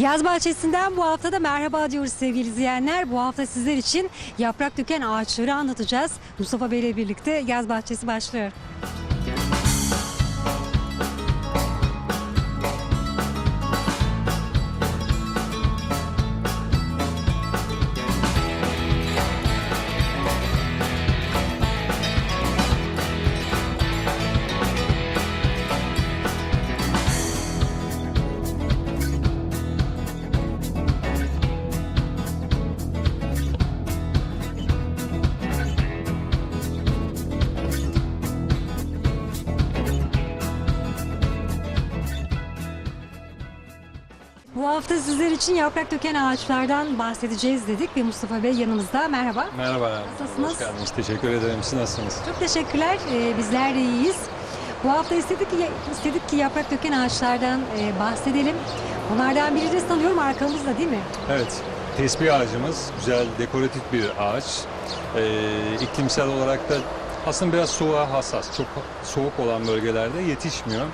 Yaz bahçesinden bu hafta da merhaba diyoruz sevgili izleyenler. Bu hafta sizler için yaprak döken ağaçları anlatacağız. Mustafa Bey ile birlikte yaz bahçesi başlıyor. Hafta sizler için yaprak döken ağaçlardan bahsedeceğiz dedik ve Mustafa Bey yanımızda. Merhaba. Merhaba. Nasılsınız? Hoş geldiniz. Teşekkür ederim. Siz nasılsınız? Çok teşekkürler. Ee, bizler de iyiyiz. Bu hafta istedik ki, istedik ki yaprak döken ağaçlardan e, bahsedelim. Bunlardan biri de sanıyorum arkamızda değil mi? Evet. Tesbih ağacımız güzel dekoratif bir ağaç. Ee, iklimsel olarak da aslında biraz soğuğa hassas. Çok soğuk olan bölgelerde yetişmiyor.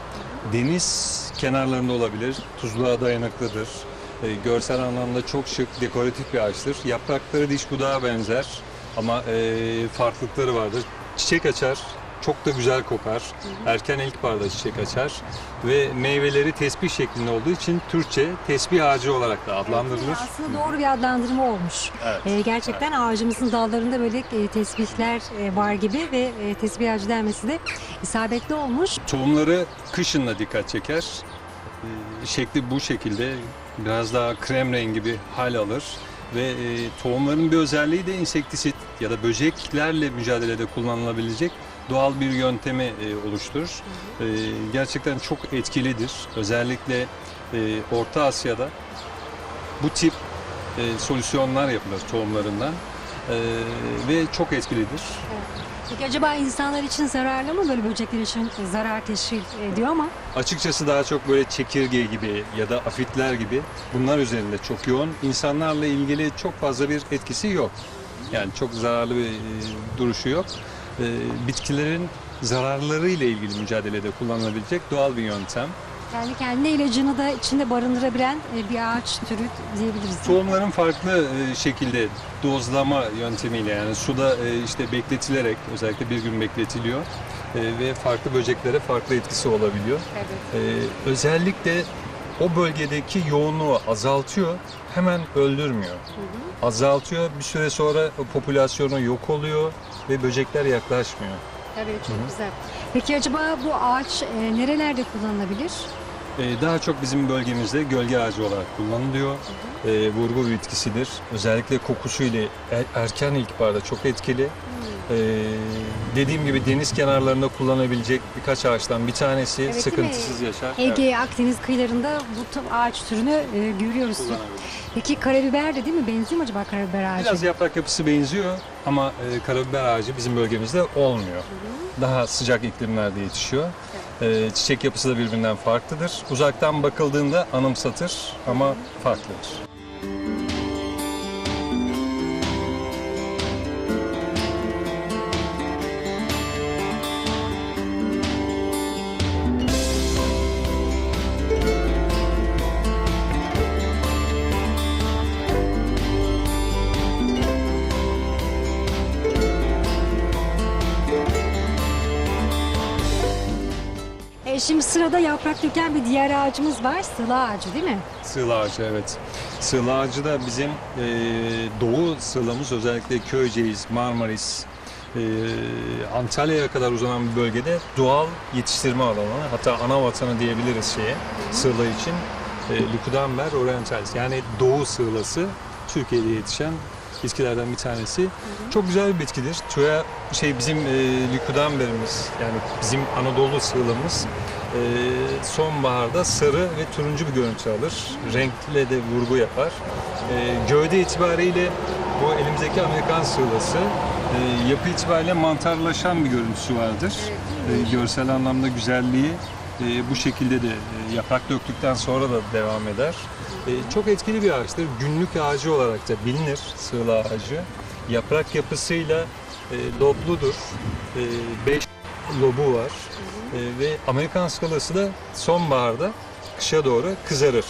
Deniz kenarlarında olabilir. Tuzluğa dayanıklıdır. Ee, görsel anlamda çok şık, dekoratif bir ağaçtır. Yaprakları diş budağa benzer ama e, farklılıkları vardır. Çiçek açar, çok da güzel kokar. Erken ilkbaharda çiçek açar ve meyveleri tesbih şeklinde olduğu için Türkçe tesbih ağacı olarak da adlandırılır. Aslında doğru bir adlandırma olmuş. Evet, Ee, gerçekten ağacımızın dallarında böyle e, tesbihler e, var gibi ve e, tesbih ağacı denmesi de isabetli olmuş. Tohumları kışınla dikkat çeker. Ee, Şekli bu şekilde biraz daha krem rengi bir hal alır ve e, tohumların bir özelliği de insektisit ya da böceklerle mücadelede kullanılabilecek doğal bir yöntemi e, oluşturur. Ee, Gerçekten çok etkilidir. Özellikle e, Orta Asya'da bu tip e, solüsyonlar yapılır tohumlarından Ee, ve çok etkilidir. Peki acaba insanlar için zararlı mı böyle böcekler için zarar teşkil ediyor ama Açıkçası daha çok böyle çekirge gibi ya da afitler gibi bunlar üzerinde çok yoğun. İnsanlarla ilgili çok fazla bir etkisi yok. Yani çok zararlı bir e, duruşu yok. E, bitkilerin zararları ile ilgili mücadelede kullanılabilecek doğal bir yöntem. kendi kendine ilacını da içinde barındırabilen e, bir ağaç türü diyebiliriz. Tohumların farklı e, şekilde dozlama yöntemiyle yani suda e, işte bekletilerek özellikle bir gün bekletiliyor ve farklı böceklere farklı etkisi olabiliyor. Evet. Ee, özellikle o bölgedeki yoğunluğu azaltıyor, hemen öldürmüyor. Azaltıyor, bir süre sonra popülasyonu yok oluyor ve böcekler yaklaşmıyor. Evet çok güzel. Peki acaba bu ağaç e, nerelerde kullanılabilir? Ee, daha çok bizim bölgemizde gölge ağacı olarak kullanılıyor. Ee, vurgu bitkisidir. Özellikle kokusu ile er- erken ilkbaharda çok etkili. Ee, dediğim gibi deniz kenarlarında kullanabilecek birkaç ağaçtan bir tanesi mi? sıkıntısız yaşar. Ege, Akdeniz kıyılarında bu ağaç türünü e, görüyoruz. Peki karabiber de değil mi? Benziyor mu acaba karabiber ağacı? Biraz yaprak yapısı benziyor ama e, karabiber ağacı bizim bölgemizde olmuyor. Daha sıcak iklimlerde yetişiyor. E, çiçek yapısı da birbirinden farklıdır. Uzaktan bakıldığında anımsatır ama farklıdır. E, şimdi sırada yaprak döken bir diğer ağacımız var. Sıla ağacı değil mi? Sığla ağacı evet. Sığla ağacı da bizim e, doğu sığlamız özellikle Köyceğiz, Marmaris, e, Antalya'ya kadar uzanan bir bölgede doğal yetiştirme alanı. Hatta ana vatanı diyebiliriz şeye, sığla için. E, Lycodamber orientalis yani doğu sığlası Türkiye'de yetişen bitkilerden bir tanesi. Çok güzel bir bitkidir. Türe şey bizim e, Lycodamber'imiz yani bizim Anadolu sığlamız e, sonbaharda sarı ve turuncu bir görüntü alır. Renkle de vurgu yapar. E, gövde itibariyle bu elimizdeki Amerikan sığlası e, yapı itibariyle mantarlaşan bir görüntüsü vardır. E, görsel anlamda güzelliği e, bu şekilde de e, yaprak döktükten sonra da devam eder. E, çok etkili bir ağaçtır. Günlük ağacı olarak da bilinir sığla ağacı. Yaprak yapısıyla e, lobludur. E, beş lobu var. E, ve Amerikan skalası da sonbaharda kışa doğru kızarır.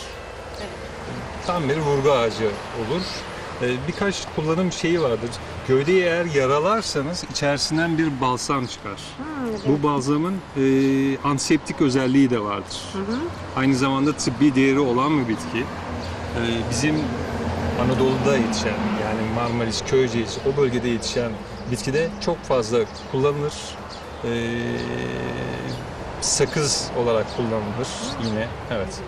tam bir vurgu ağacı olur. Ee, birkaç kullanım şeyi vardır. Gövdeyi eğer yaralarsanız içerisinden bir balsam çıkar. Hmm, evet. Bu balzamın e, antiseptik özelliği de vardır. Hı hı. Aynı zamanda tıbbi değeri olan bir bitki. Ee, bizim Anadolu'da yetişen yani Marmaris, Köyceğiz o bölgede yetişen bitkide çok fazla kullanılır. Ee, sakız olarak kullanılır yine. Evet.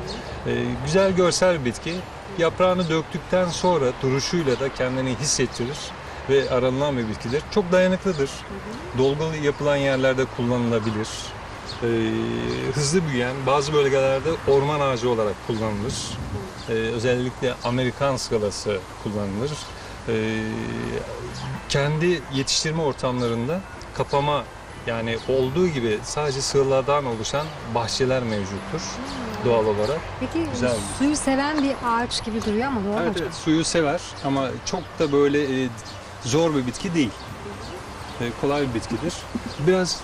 Ee, güzel görsel bir bitki. Yaprağını döktükten sonra duruşuyla da kendini hissettirir ve aranılan bir bitkidir. Çok dayanıklıdır. Dolgulu yapılan yerlerde kullanılabilir. Ee, hızlı büyüyen bazı bölgelerde orman ağacı olarak kullanılır. Ee, özellikle Amerikan skalası kullanılır. Ee, kendi yetiştirme ortamlarında kapama yani olduğu gibi sadece sığlardan oluşan bahçeler mevcuttur doğal olarak. Peki Güzel. suyu seven bir ağaç gibi duruyor ama doğru mu Evet, evet suyu sever ama çok da böyle e, zor bir bitki değil. E, kolay bir bitkidir. Biraz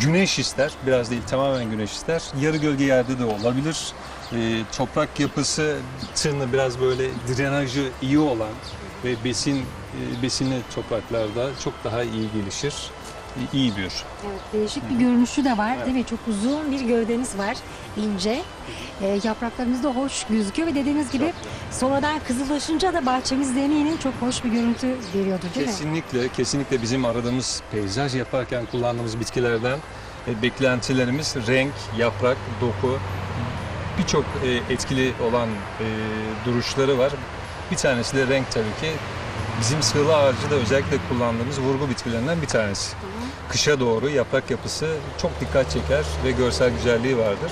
güneş ister, biraz değil tamamen güneş ister. Yarı gölge yerde de olabilir. E, toprak yapısı tırnı biraz böyle drenajı iyi olan ve besin e, besinli topraklarda çok daha iyi gelişir. İyi büyür. Evet, değişik bir görünüşü de var değil mi? Çok uzun bir gövdemiz var, ince. E, yapraklarımız da hoş gözüküyor ve dediğiniz gibi sonradan kızıllaşınca da bahçemizde eminim çok hoş bir görüntü veriyordur değil mi? Kesinlikle, kesinlikle bizim aradığımız peyzaj yaparken kullandığımız bitkilerden e, beklentilerimiz renk, yaprak, doku birçok e, etkili olan e, duruşları var. Bir tanesi de renk tabii ki. Bizim sığla ağacı da özellikle kullandığımız vurgu bitkilerinden bir tanesi. Kışa doğru yaprak yapısı çok dikkat çeker ve görsel güzelliği vardır.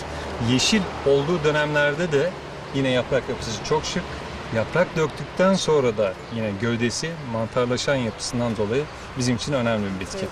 Yeşil olduğu dönemlerde de yine yaprak yapısı çok şık. Yaprak döktükten sonra da yine gövdesi mantarlaşan yapısından dolayı bizim için önemli bir bitki.